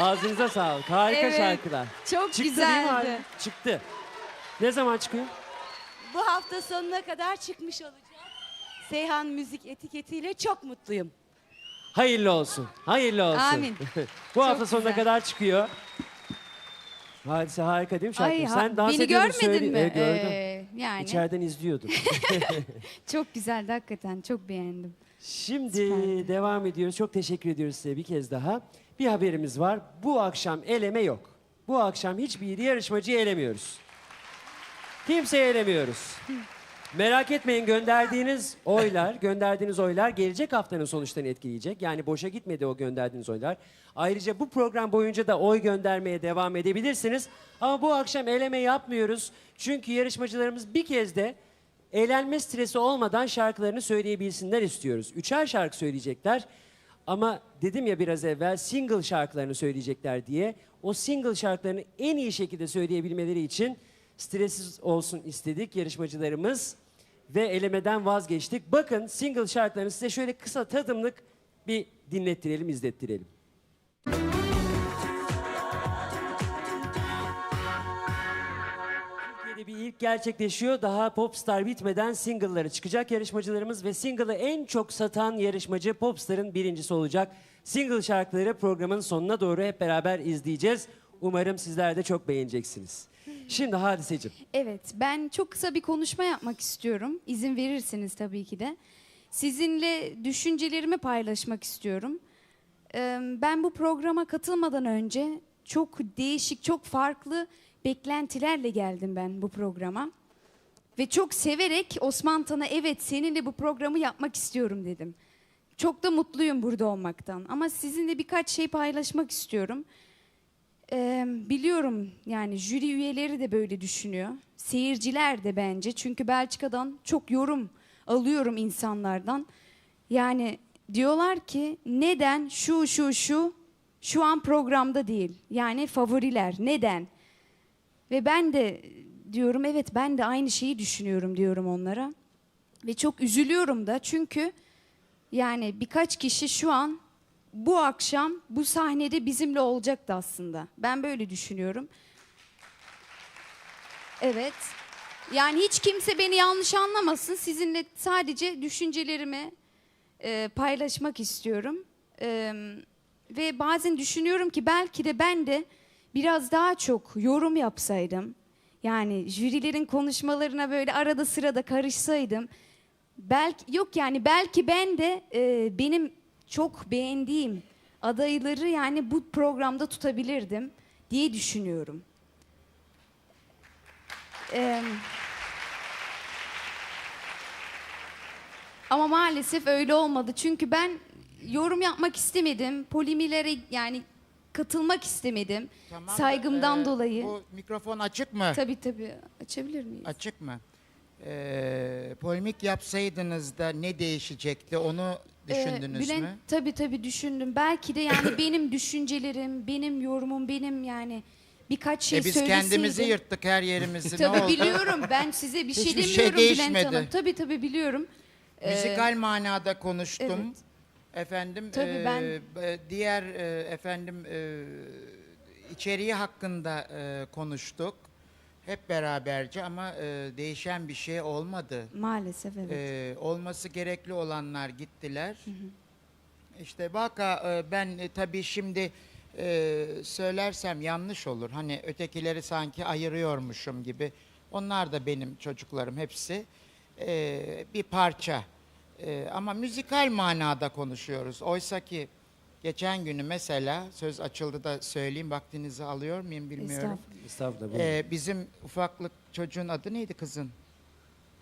Ağzınıza sağlık. Harika Evet, şarkılar. Çok Çıktı değil mi güzeldi. Çıktı. Ne zaman çıkıyor? Bu hafta sonuna kadar çıkmış olacak. Seyhan Müzik etiketiyle çok mutluyum. Hayırlı olsun. Hayırlı olsun. Amin. Bu hafta Çok sonuna güzel. kadar çıkıyor. Hadise harika değil mi şarkı? Ha- Sen dans beni ediyordun, görmedin söyle- mi? Evet, gördüm. Ee, yani İçeriden izliyordum. çok güzeldi hakikaten. Çok beğendim. Şimdi Süperdi. devam ediyoruz. Çok teşekkür ediyoruz size bir kez daha. Bir haberimiz var. Bu akşam eleme yok. Bu akşam hiçbir yarışmacıyı elemiyoruz. Kimseyi elemiyoruz. Merak etmeyin gönderdiğiniz oylar, gönderdiğiniz oylar gelecek haftanın sonuçlarını etkileyecek. Yani boşa gitmedi o gönderdiğiniz oylar. Ayrıca bu program boyunca da oy göndermeye devam edebilirsiniz. Ama bu akşam eleme yapmıyoruz. Çünkü yarışmacılarımız bir kez de eğlenme stresi olmadan şarkılarını söyleyebilsinler istiyoruz. Üçer şarkı söyleyecekler. Ama dedim ya biraz evvel single şarkılarını söyleyecekler diye. O single şarkılarını en iyi şekilde söyleyebilmeleri için stressiz olsun istedik yarışmacılarımız ve elemeden vazgeçtik. Bakın single şarkılarını size şöyle kısa tadımlık bir dinlettirelim, izlettirelim. Türkiye'de ilk gerçekleşiyor. Daha Popstar bitmeden single'ları çıkacak yarışmacılarımız ve single'ı en çok satan yarışmacı Popstar'ın birincisi olacak. Single şarkıları programın sonuna doğru hep beraber izleyeceğiz. Umarım sizler de çok beğeneceksiniz. Şimdi Hadiseciğim. Evet, ben çok kısa bir konuşma yapmak istiyorum. İzin verirseniz tabii ki de. Sizinle düşüncelerimi paylaşmak istiyorum. Ben bu programa katılmadan önce çok değişik, çok farklı beklentilerle geldim ben bu programa. Ve çok severek Osman Tan'a evet seninle bu programı yapmak istiyorum dedim. Çok da mutluyum burada olmaktan. Ama sizinle birkaç şey paylaşmak istiyorum. Ee, biliyorum yani jüri üyeleri de böyle düşünüyor. Seyirciler de bence. Çünkü Belçika'dan çok yorum alıyorum insanlardan. Yani diyorlar ki neden şu şu şu şu an programda değil. Yani favoriler neden? Ve ben de diyorum evet ben de aynı şeyi düşünüyorum diyorum onlara. Ve çok üzülüyorum da çünkü yani birkaç kişi şu an bu akşam bu sahnede bizimle olacaktı aslında. Ben böyle düşünüyorum. Evet. Yani hiç kimse beni yanlış anlamasın. Sizinle sadece düşüncelerimi e, paylaşmak istiyorum. E, ve bazen düşünüyorum ki belki de ben de biraz daha çok yorum yapsaydım. Yani jürilerin konuşmalarına böyle arada sırada karışsaydım. Belki yok yani belki ben de e, benim çok beğendiğim adayları yani bu programda tutabilirdim diye düşünüyorum. Eee, ama maalesef öyle olmadı. Çünkü ben yorum yapmak istemedim. Polimilere yani katılmak istemedim. Tamam da, Saygımdan e, dolayı. Bu mikrofon açık mı? Tabii tabii. Açabilir miyiz? Açık mı? Ee, polemik yapsaydınız da ne değişecekti onu Ee, düşündünüz Bülent, mü? Tabii tabii düşündüm. Belki de yani benim düşüncelerim, benim yorumum, benim yani birkaç şey e biz söyleseydim. kendimizi yırttık her yerimizi ne Tabii oldu? biliyorum. Ben size bir şey Hiçbir şey demiyorum Bülent değişmedi. Hanım. Tabii tabii biliyorum. Ee, Müzikal manada konuştum. evet. Efendim Tabii e, ben- diğer e, efendim e, içeriği hakkında e, konuştuk. Hep beraberce ama e, değişen bir şey olmadı. Maalesef evet. Ee, olması gerekli olanlar gittiler. İşte vaka e, ben e, tabii şimdi e, söylersem yanlış olur. Hani ötekileri sanki ayırıyormuşum gibi. Onlar da benim çocuklarım hepsi. Ee, bir parça. Ee, ama müzikal manada konuşuyoruz. Oysa ki geçen günü mesela söz açıldı da söyleyeyim vaktinizi alıyor muyum bilmiyorum. Estağfurullah. Buyurun. Ee, bizim ufaklık çocuğun adı neydi kızın?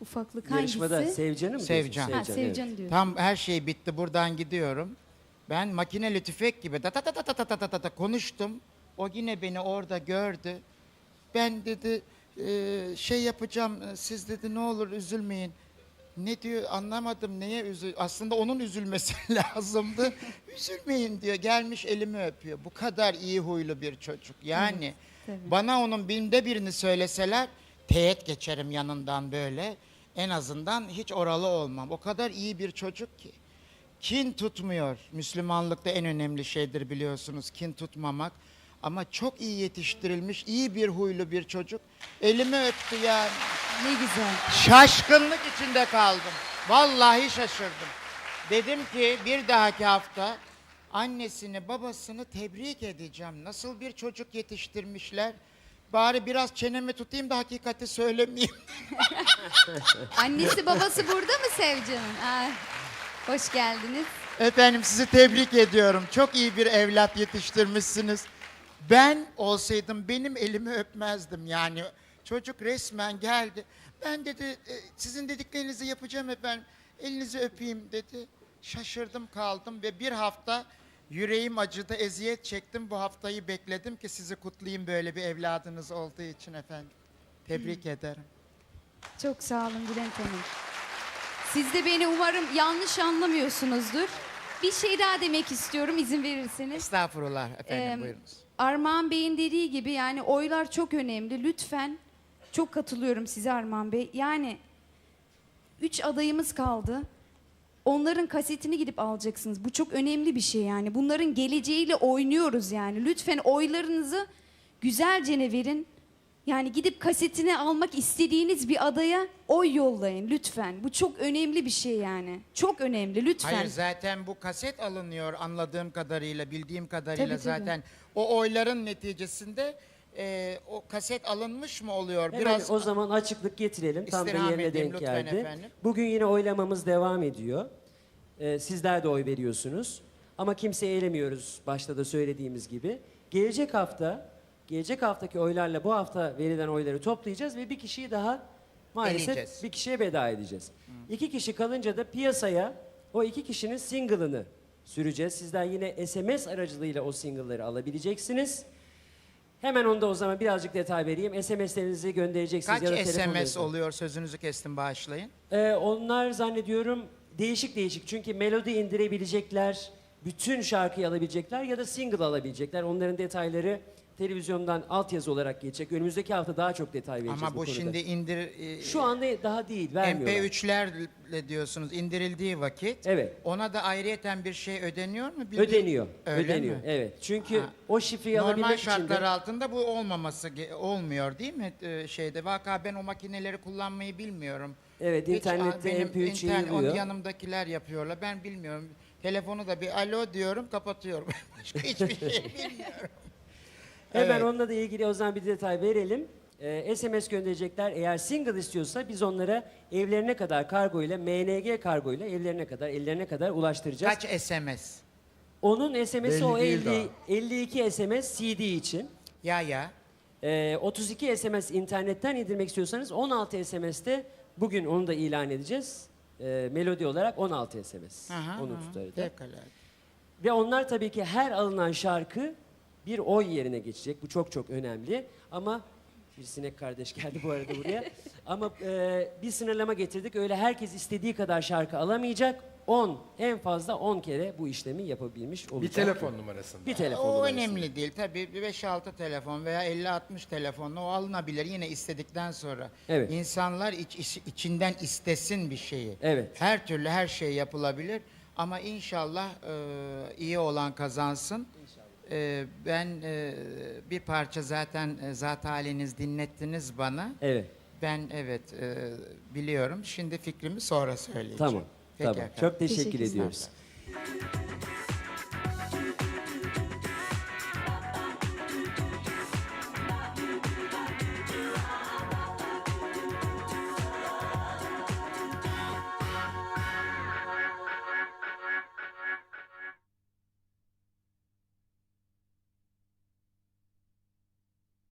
Ufaklık Yarışmada hangisi? Sevcan'ı mı Sevcan. diyorsun? Ha, evet. Sevcan diyor. Tam her şey bitti buradan gidiyorum. Ben makineli tüfek gibi da ta ta ta ta ta ta ta ta ta konuştum. O yine beni orada gördü. Ben dedi "e, şey yapacağım e, siz dedi ne olur üzülmeyin. Ne diyor anlamadım neye üzül aslında onun üzülmesi lazımdı. Üzülmeyin diyor gelmiş elimi öpüyor. Bu kadar iyi huylu bir çocuk. Yani tabii. bana onun binde birini söyleseler teğet geçerim yanından böyle. En azından hiç oralı olmam. O kadar iyi bir çocuk ki. Kin tutmuyor. Müslümanlıkta en önemli şeydir biliyorsunuz kin tutmamak. Ama çok iyi yetiştirilmiş, iyi bir huylu bir çocuk. Elimi öptü ya. Ne güzel. Şaşkınlık içinde kaldım. Vallahi şaşırdım. Dedim ki bir dahaki hafta annesini babasını tebrik edeceğim. Nasıl bir çocuk yetiştirmişler. Bari biraz çenemi tutayım da hakikati söylemeyeyim. Annesi babası burada mı Sevcan'ın? Ay, hoş geldiniz. Efendim sizi tebrik ediyorum. Çok iyi bir evlat yetiştirmişsiniz. Ben olsaydım benim elimi öpmezdim yani. Çocuk resmen geldi. Ben dedi "E, sizin dediklerinizi yapacağım efendim. Elinizi öpeyim dedi. Şaşırdım kaldım ve bir hafta yüreğim acıdı, eziyet çektim. Bu haftayı bekledim ki sizi kutlayayım böyle bir evladınız olduğu için efendim. Tebrik ederim. Çok sağ olun Bülent Hanım. Siz de beni umarım yanlış anlamıyorsunuzdur. Bir şey daha demek istiyorum izin verirseniz. Estağfurullah efendim Em, buyurunuz. Armağan Bey'in dediği gibi yani oylar çok önemli. Lütfen çok katılıyorum size Armağan Bey. Yani üç adayımız kaldı. Onların kasetini gidip alacaksınız. Bu çok önemli bir şey yani. Bunların geleceğiyle oynuyoruz yani. Lütfen oylarınızı güzelce ne verin. Yani gidip kasetini almak istediğiniz bir adaya oy yollayın lütfen. Bu çok önemli bir şey yani. Çok önemli lütfen. Hayır zaten bu kaset alınıyor anladığım kadarıyla, bildiğim kadarıyla Tabii, tabii. zaten. O oyların neticesinde e, o kaset alınmış mı oluyor? Hemen Biraz o zaman açıklık getirelim. Tam da İstirham yerine edeyim denk lütfen geldi. efendim. Bugün yine oylamamız devam ediyor. Ee, sizler de oy veriyorsunuz. Ama kimseyi elemiyoruz başta da söylediğimiz gibi. Gelecek hafta, gelecek haftaki oylarla bu hafta verilen oyları toplayacağız ve bir kişiyi daha maalesef Eleyeceğiz. bir kişiye veda edeceğiz. İki kişi kalınca da piyasaya o iki kişinin single'ını süreceğiz. Sizden yine SMS aracılığıyla o single'ları alabileceksiniz. Hemen onda o zaman birazcık detay vereyim. SMS'lerinizi göndereceksiniz kaç ya da SMS telefonlarınızı. oluyor sözünüzü kestim bağışlayın. Ee, onlar zannediyorum değişik değişik. Çünkü melodi indirebilecekler, bütün şarkıyı alabilecekler ya da single alabilecekler. Onların detayları televizyondan altyazı olarak geçecek. Önümüzdeki hafta daha çok detay vereceğiz Ama bu konuda. şimdi indir e, Şu anda daha değil, vermiyorlar. MP3'lerle diyorsunuz indirildiği vakit. Evet. Ona da ayrıyeten bir şey ödeniyor mu? Bildiğin- Ödeniyor, Öyle ödeniyor. mi? Evet. Çünkü Ha. o şifreyi Normal alabilmek için şartlar de... altında bu olmaması ge- olmuyor değil mi Ee, şeyde? Vaka ben o makineleri kullanmayı bilmiyorum. Evet, internette a- benim MP3 internet- yayılıyor. o yanımdakiler yapıyorlar. Ben bilmiyorum. Telefonu da bir alo diyorum kapatıyorum. Başka hiçbir şey bilmiyorum. Hemen Evet. onunla da ilgili o zaman bir detay verelim. Ee, SMS gönderecekler. Eğer single istiyorsa biz onlara evlerine kadar kargo ile MNG kargo ile evlerine kadar, ellerine kadar ulaştıracağız. Kaç SMS? Onun SMS'i o Belli değil 50, 52 SMS CD için. Ya ya. Ee, 32 SMS internetten indirmek istiyorsanız 16 SMS'te bugün onu da ilan edeceğiz. Ee, melodi olarak 16 SMS. Aha, Onun aha. tutarı da. Fevkalade. Ve onlar tabii ki her alınan şarkı bir oy yerine geçecek. Bu çok çok önemli. Ama bir sinek kardeş geldi bu arada buraya. Ama e, bir sınırlama getirdik. Öyle herkes istediği kadar şarkı alamayacak. 10, en fazla 10 kere bu işlemi yapabilmiş Bir olacak. telefon numarasında. Bir telefon O önemli değil. Tabii bir 5-6 telefon veya 50-60 telefonla o alınabilir yine istedikten sonra. Evet. İnsanlar iç, iç- içinden istesin bir şeyi. Evet. Her türlü her şey yapılabilir ama inşallah e, iyi olan kazansın. E, ben e, bir parça zaten e, zat haliniz dinlettiniz bana. Evet. Ben evet e, biliyorum. Şimdi fikrimi sonra söyleyeceğim. Tamam. Peki tamam. efendim. Çok teşekkür Teşekkürler. ediyoruz.